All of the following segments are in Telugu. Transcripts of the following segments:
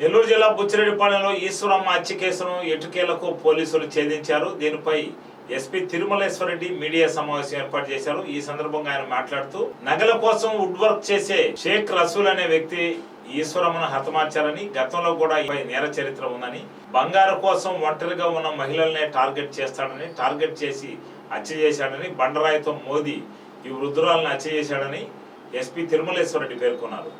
నెల్లూరు జిల్లా బుచ్చిరెడ్డిపాలెంలో ఈశ్వరమ్మ హత్య కేసును ఎటుకేలకు పోలీసులు ఛేదించారు. దీనిపై ఎస్పీ తిరుమలేశ్వరరెడ్డి మీడియా సమావేశం ఏర్పాటు చేశారు. ఈ సందర్భంగా ఆయన మాట్లాడుతూ నగల కోసం వుడ్ వర్క్ చేసే షేక్ రసూల్ అనే వ్యక్తి ఈశ్వరమ్మను హతమార్చారని గతంలో కూడా పై నేర చరిత్ర ఉందని బంగారు కోసం ఒంటరిగా ఉన్న మహిళల్నే టార్గెట్ చేస్తాడని టార్గెట్ చేసి హత్య చేశాడని బండరాయితో మోదీ ఈ వృద్ధురాలను హత్య చేశాడని ఎస్పీ తిరుమలేశ్వరరెడ్డి పేర్కొన్నారు.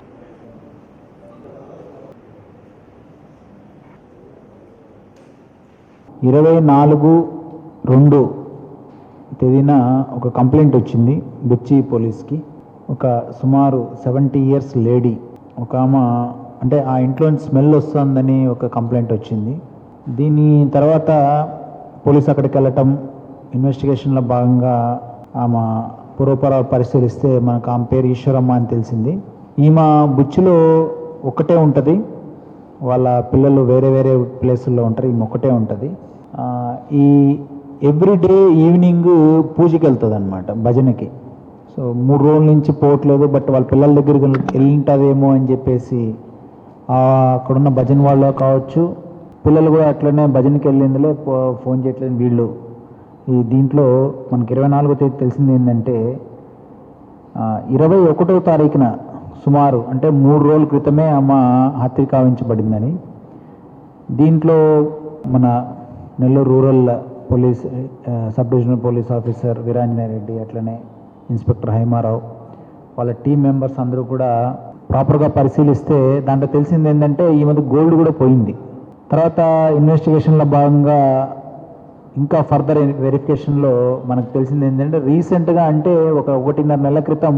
ఇరవై నాలుగు రెండు తేదీన ఒక కంప్లైంట్ వచ్చింది బుచ్చి పోలీస్కి. ఒక సుమారు సెవెంటీ ఇయర్స్ లేడీ. ఒక ఆమె అంటే ఆ ఇంట్లో స్మెల్ వస్తుందని ఒక కంప్లైంట్ వచ్చింది. దీని తర్వాత పోలీస్ అక్కడికి వెళ్ళటం ఇన్వెస్టిగేషన్లో భాగంగా ఆమె పూర్వపరాలు పరిశీలిస్తే మనకు ఆమె పేరు ఈశ్వరమ్మ అని తెలిసింది. ఈమె బుచ్చిలో ఒకటే ఉంటుంది. వాళ్ళ పిల్లలు వేరే వేరే ప్లేసుల్లో ఉంటారు ఈమె ఒకటే ఉంటుంది. ఈ ఎవ్రీడే ఈవినింగ్ పూజకి వెళ్తుంది అనమాట భజనకి. సో మూడు రోజుల నుంచి పోవట్లేదు బట్ వాళ్ళ పిల్లల దగ్గరికి వెళ్ళింటుందేమో అని చెప్పేసి అక్కడున్న భజన వాళ్ళు కావచ్చు పిల్లలు కూడా అట్లనే భజనకి వెళ్ళిందిలే ఫోన్ చేయట్లేదు వీళ్ళు. ఈ దీంట్లో మనకి ఇరవై నాలుగో తేదీ తెలిసింది ఏంటంటే ఇరవై ఒకటో తారీఖున సుమారు అంటే మూడు రోజుల క్రితమే ఆమె హత్య కావించబడిందని. దీంట్లో మన Nellore rural police sub divisional police officer Veeranjane Reddy అట్లనే ఇన్స్పెక్టర్ హైమారావు వాళ్ళ టీం మెంబర్స్ అందరూ కూడా ప్రాపర్గా పరిశీలిస్తే దాంట్లో తెలిసింది ఏంటంటే ఈ మధ్య గోల్డ్ కూడా పోయింది. తర్వాత ఇన్వెస్టిగేషన్లో భాగంగా ఇంకా ఫర్దర్ వెరిఫికేషన్లో మనకు తెలిసింది ఏంటంటే రీసెంట్గా అంటే ఒక ఒకటిన్నర నెలల క్రితం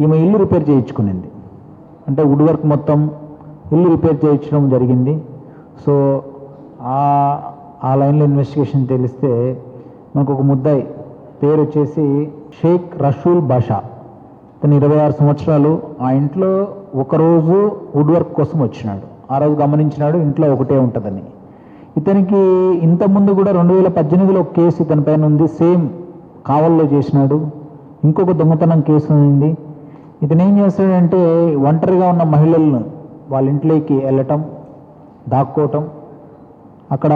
ఈమె ఇల్లు రిపేర్ చేయించుకునింది. అంటే వుడ్ వర్క్ మొత్తం ఇల్లు రిపేర్ చేయించడం జరిగింది. సో ఆ లైన్లో ఇన్వెస్టిగేషన్ తెలిస్తే మనకు ఒక ముద్దాయి పేరు వచ్చేసి షేక్ రషూల్ బాషా. తను ఇరవై ఆరు సంవత్సరాలు ఆ ఇంట్లో ఒకరోజు వుడ్ వర్క్ కోసం వచ్చినాడు. ఆ రోజు గమనించినాడు ఇంట్లో ఒకటే ఉంటుందని. ఇతనికి ఇంతకుముందు కూడా రెండు వేల పద్దెనిమిదిలో ఒక కేసు ఇతని పైన ఉంది. సేమ్ కావల్లో చేసినాడు. ఇంకొక దొంగతనం కేసు ఉంది. ఇతను ఏం చేస్తాడంటే ఒంటరిగా ఉన్న మహిళలను వాళ్ళ ఇంట్లోకి వెళ్ళటం దాక్కోవటం. అక్కడ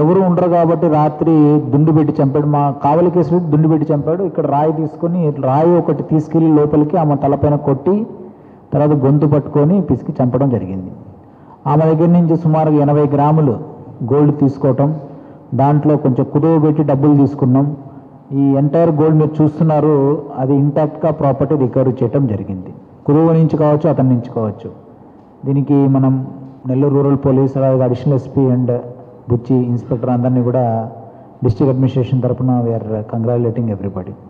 ఎవరు ఉండరు కాబట్టి రాత్రి దుండు పెట్టి చంపాడు. మా కావలి కేసులో దుండు పెట్టి చంపాడు. ఇక్కడ రాయి తీసుకొని రాయి ఒకటి తీసుకెళ్ళి లోపలికి ఆమె తలపైన కొట్టి తర్వాత గొంతు పట్టుకొని పిసికి చంపడం జరిగింది. ఆమె దగ్గర నుంచి సుమారుగా ఎనభై గ్రాములు గోల్డ్ తీసుకోవటం. దాంట్లో కొంచెం కుదువ పెట్టి డబ్బులు తీసుకున్నాం. ఈ ఎంటైర్ గోల్డ్ మీరు చూస్తున్నారు అది ఇంటాక్ట్గా ప్రాపర్టీ రికవరీ చేయటం జరిగింది. కురువు నుంచి కావచ్చు అతని నుంచి కావచ్చు. దీనికి మనం నెల్లూరు రూరల్ పోలీస్ అలాగే additional SP and Buchi inspector అందరినీ కూడా డిస్ట్రిక్ట్ అడ్మినిస్ట్రేషన్ తరఫున వీఆర్ కంగ్రాచులేటింగ్ ఎవ్రీబడి